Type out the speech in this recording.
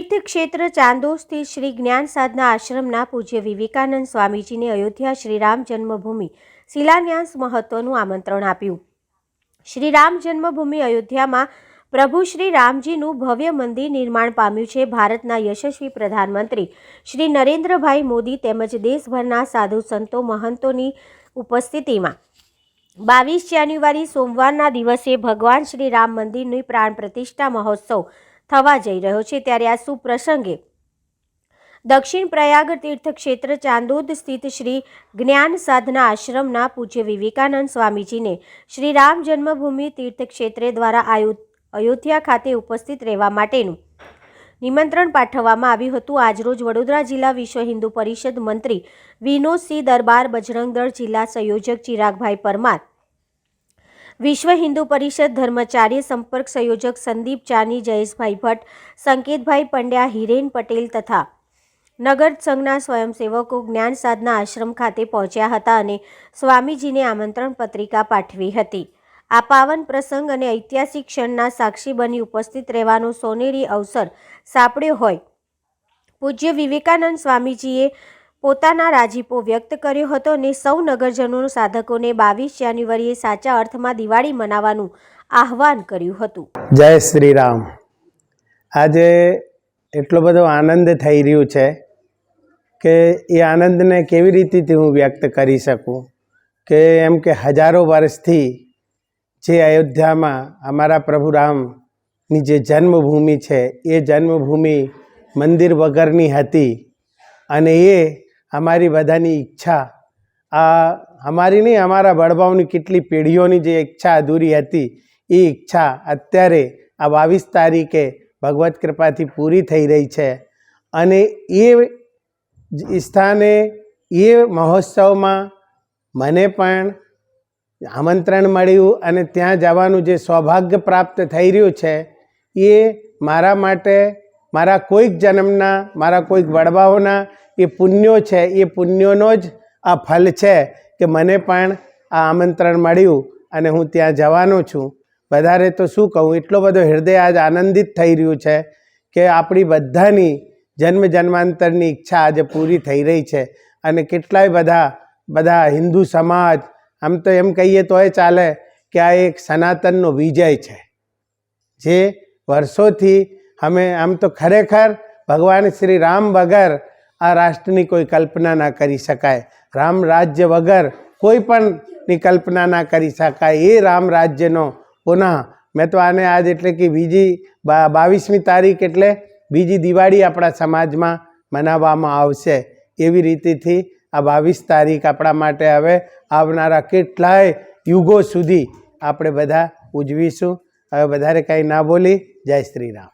તીર્થક્ષેત્ર ચાંદો સ્થિત શ્રી જ્ઞાન સાધના આશ્રમના પૂજ્ય વિવેકાનંદ સ્વામીજીને અયોધ્યા શ્રી રામ જન્મભૂમિ શિલાન્યાસ મહત્વનું આમંત્રણ આપ્યું. શ્રી રામ જન્મભૂમિ અયોધ્યામાં પ્રભુ શ્રી રામજીનું ભવ્ય મંદિર નિર્માણ પામ્યું છે. ભારતના યશસ્વી પ્રધાનમંત્રી શ્રી નરેન્દ્રભાઈ મોદી તેમજ દેશભરના સાધુ સંતો મહંતોની ઉપસ્થિતિમાં બાવીસ જાન્યુઆરી સોમવારના દિવસે ભગવાન શ્રી રામ મંદિરની પ્રાણ પ્રતિષ્ઠા મહોત્સવ થવા જઈ રહ્યો છે ત્યારે આ સુપ્રસંગે દક્ષિણ પ્રયાગ તીર્થક્ષેત્ર ચાંદોદ સ્થિત શ્રી જ્ઞાન સાધના આશ્રમના પૂજ્ય વિવેકાનંદ સ્વામીજીને શ્રી રામ જન્મભૂમિ તીર્થક્ષેત્રે દ્વારા અયોધ્યા ખાતે ઉપસ્થિત રહેવા માટેનું નિમંત્રણ પાઠવવામાં આવ્યું હતું. આજરોજ વડોદરા જિલ્લા વિશ્વ હિન્દુ પરિષદ મંત્રી વિનોદસિંહ દરબાર બજરંગદળ જિલ્લા સંયોજક ચિરાગભાઈ પરમાર વિશ્વ હિન્દુ પરિષદ ધર્મચાર્ય સંપર્ક સંયોજક સંદીપ ચાની, જયેશભાઈ ભટ્ટ, સંકેતભાઈ પંડ્યા, હિરેન પટેલ તથા નગર સંઘના સ્વયંસેવકો જ્ઞાન સાધના આશ્રમ ખાતે પહોંચ્યા હતા અને સ્વામીજીને આમંત્રણ પત્રિકા પાઠવી હતી. આ પાવન પ્રસંગ અને ઐતિહાસિક ક્ષણના સાક્ષી બની ઉપસ્થિત રહેવાનો સોનેરી અવસર સાંપડ્યો હોય. પૂજ્ય વિવેકાનંદ સ્વામીજીએ પોતાના રાજીપો વ્યક્ત કર્યો હતો અને સૌ નગરજનો સાધકોને બાવીસ જાન્યુઆરીએ સાચા અર્થમાં દિવાળી મનાવવાનું આહવાન કર્યું હતું. જય શ્રી રામ આજે એટલો બધો આનંદ થઈ રહ્યું છે કે એ આનંદને કેવી રીતેથી હું વ્યક્ત કરી શકું? કે એમ કે હજારો વર્ષથી જે અયોધ્યામાં અમારા પ્રભુ રામની જે જન્મભૂમિ છે, એ જન્મભૂમિ મંદિર વગરની હતી અને એ અમારી બધાની ઈચ્છા. આ અમારી નહીં, અમારા વડવાઓની કેટલી પેઢીઓની જે ઈચ્છા અધૂરી હતી, એ ઈચ્છા અત્યારે આ બાવીસ તારીખે ભગવત કૃપાથી પૂરી થઈ રહી છે. અને એ સ્થાને એ મહોત્સવમાં મને પણ આમંત્રણ મળ્યું અને ત્યાં જવાનું જે સૌભાગ્ય પ્રાપ્ત થઈ રહ્યું છે, એ મારા માટે મારા કોઈક જન્મના, મારા કોઈક વડવાઓના, એ પુણ્યો છે, એ પુણ્યોનો જ આ ફલ છે કે મને પણ આ આમંત્રણ મળ્યું અને હું ત્યાં જવાનો છું. વધારે તો શું કહું? એટલો બધો હૃદય આજ આનંદિત થઈ રહ્યું છે કે આપણી બધાની જન્મ જન્માંતરની ઈચ્છા આજે પૂરી થઈ રહી છે અને કેટલાય બધા બધા હિન્દુ સમાજ, આમ તો એમ કહીએ તોય ચાલે કે આ એક સનાતનનો વિજય છે. જે વર્ષોથી અમે આમ તો ખરેખર ભગવાન શ્રી રામ વગર આ રાષ્ટ્રની કોઈ કલ્પના ના કરી શકાય. રામ રાજ્ય વગર કોઈ પણની કલ્પના ના કરી શકાય. એ રામ રાજ્યનો પુનઃ. મેં તો આને આજ એટલે કે બીજી બાવીસમી તારીખ એટલે બીજી દિવાળી આપણા સમાજમાં મનાવવામાં આવશે. એવી રીતેથી આ બાવીસ તારીખ આપણા માટે હવે આવનારા કેટલાય યુગો સુધી આપણે બધા ઉજવીશું. હવે વધારે કાંઈ ના બોલી. જય શ્રી રામ.